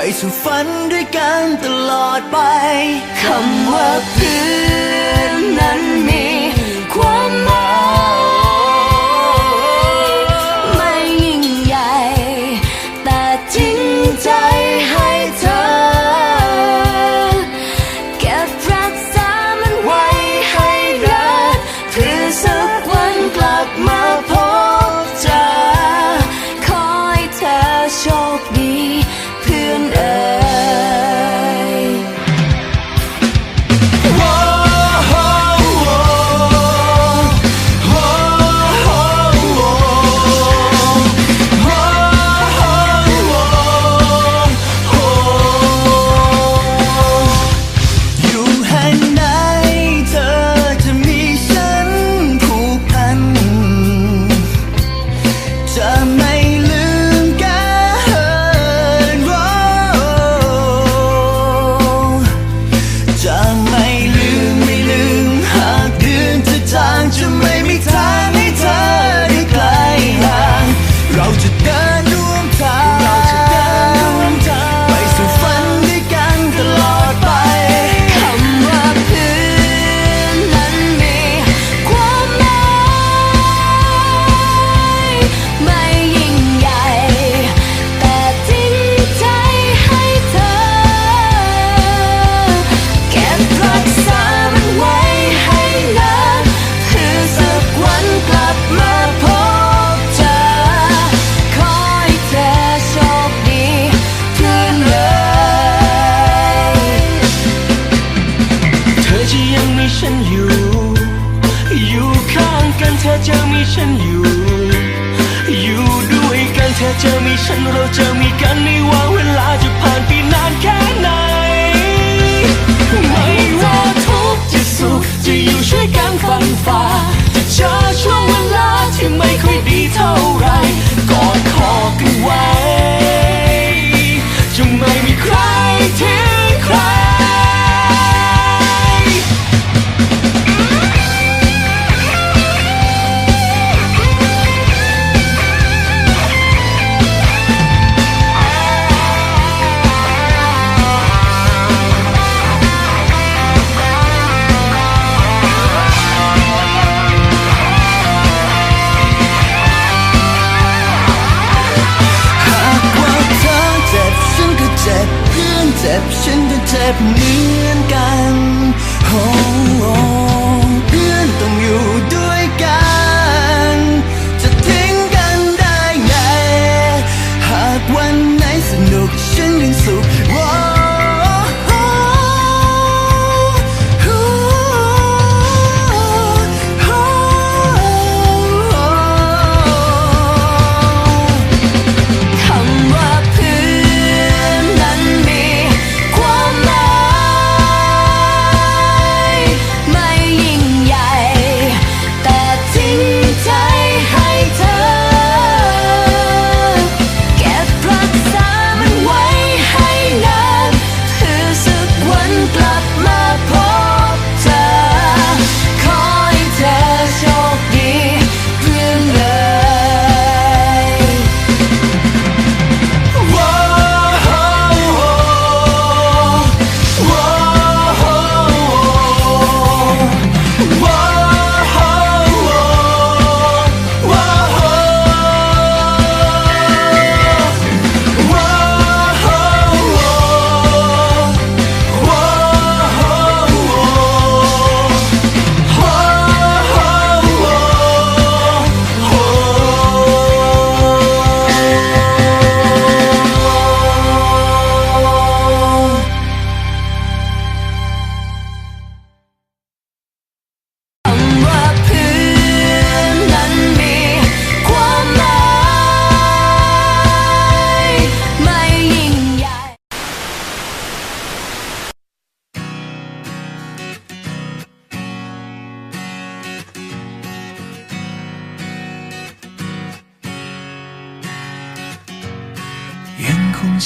ไปสู่ฝันด้วยกันตลอดไปคำว่าเพื่อนนั้น me.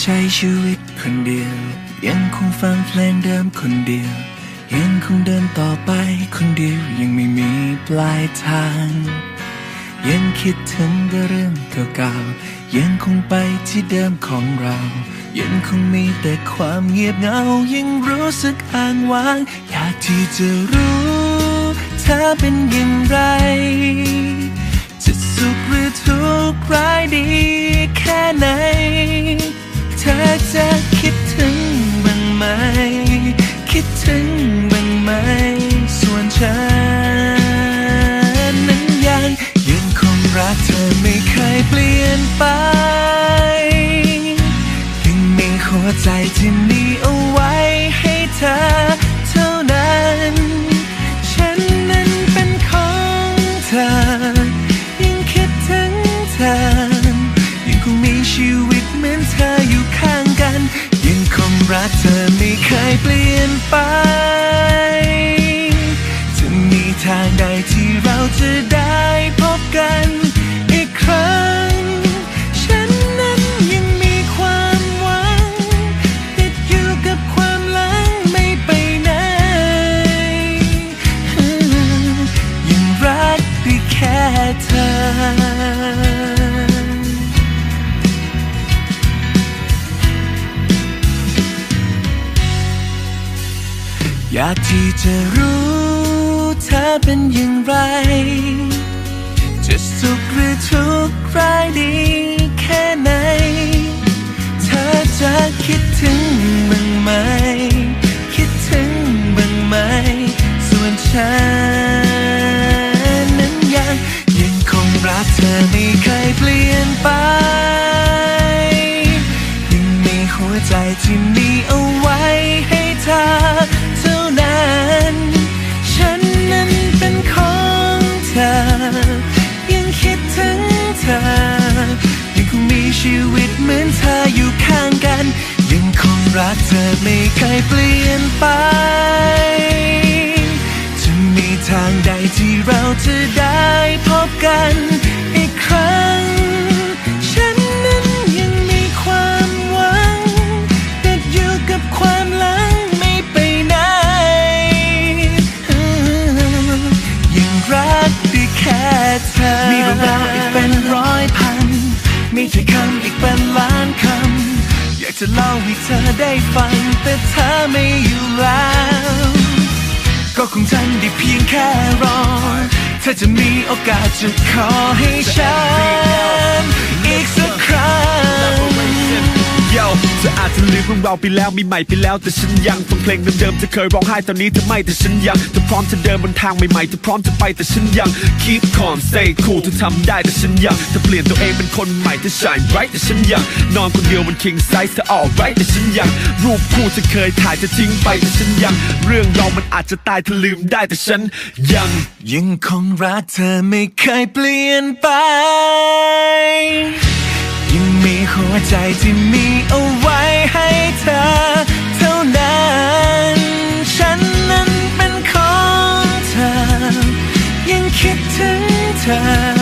ใช้ชีวิตคนเดียว ยังคงฟังเพลงเดิมคนเดียว ยังคงเดินต่อไปคนเดียว ยังไม่มีปลายทาง ยังคิดถึงแต่เรื่องเก่าๆ ยังคงไปที่เดิมของเรา ยังคงมีแต่ความเงียบเหงา ยังรู้สึกอ้างว้าง อยากที่จะรู้เธอเป็นอย่างไร จะสุขหรือทุกข์ร้ายดีแค่ไหน จะคิดถึงบ้างไหม คิดถึง อยากที่จะรู้เธอเป็นอย่างไร จะสุขหรือทุกข์ร้ายดีแค่ไหน เธอจะคิดถึงบ้างไหม คิดถึงบ้างไหม ส่วนฉัน เธอไม่เคยเปลี่ยนไป จะมีทางใดที่เราจะได้พบกันากจะเล่าให้เธอได้ฟัง แต่เธอไม่อยู่แล้ว ก็คงทำได้เพียงแค่รอ เธอจะมีโอกาสจะขอให้ฉันอีกสัก เรื่องเราวไปแล้วมีใหม่ไปแล้วแต่ฉันยังฟังเพลงเดิมๆเธอเคยร้องไห้ตอนนี้เธอไม่แต่ฉันยังเธอพร้อมจะเดินบนทางใหม่ๆเธอพร้อมจะไปแต่ฉันยัง keep calm stay cool เธอทำได้แต่ฉันยังเธอเปลี่ยนตัวเองเป็นคนใหม่เธอ shine bright แต่ฉันยังนอนคนเดียวบน king size เธอ alright แต่ฉันยัง รูปคู่เธอเคยถ่ายเธอทิ้งไปแต่ฉันยัง เรื่องเรามันอาจจะตายเธอลืมได้แต่ฉันยังยังคงรักเธอไม่เคยเปลี่ยนไป ยังมีหัวใจที่มีเอาไว้ให้เธอ เท่านั้น ฉันนั้นเป็นของเธอ ยังคิดถึงเธอ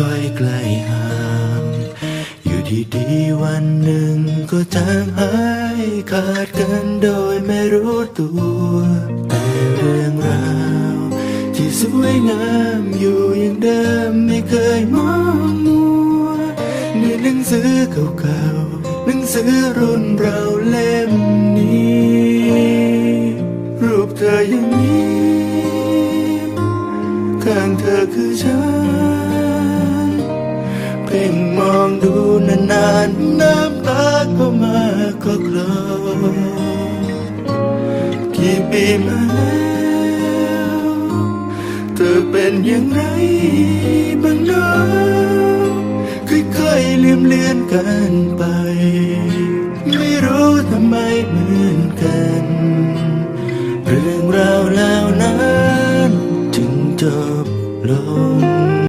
ค่อยๆไกล้ห่าง อยู่ดีๆวันหนึ่งก็จางหายขาดกันโดยไม่รู้ตัว แต่เรื่องราวที่สวยงามอยู่อย่างเดิมไม่เคยมองมัวในหนังสือเก่าๆหนังสือรุ่นเราเล่มนี้ รูปเธอยังมีข้างเธอคือฉัน เพ่งมองดูนานๆน้ำตาก็มาก็กลอกี่ปีมาแล้วเธอเป็นอย่างไรบ้างเนาะค่อยๆลืมเลือนกันไป ไม่รู้ทำไมเหมือนกัน เรื่องราวแล้วนั้น ถึงจบลง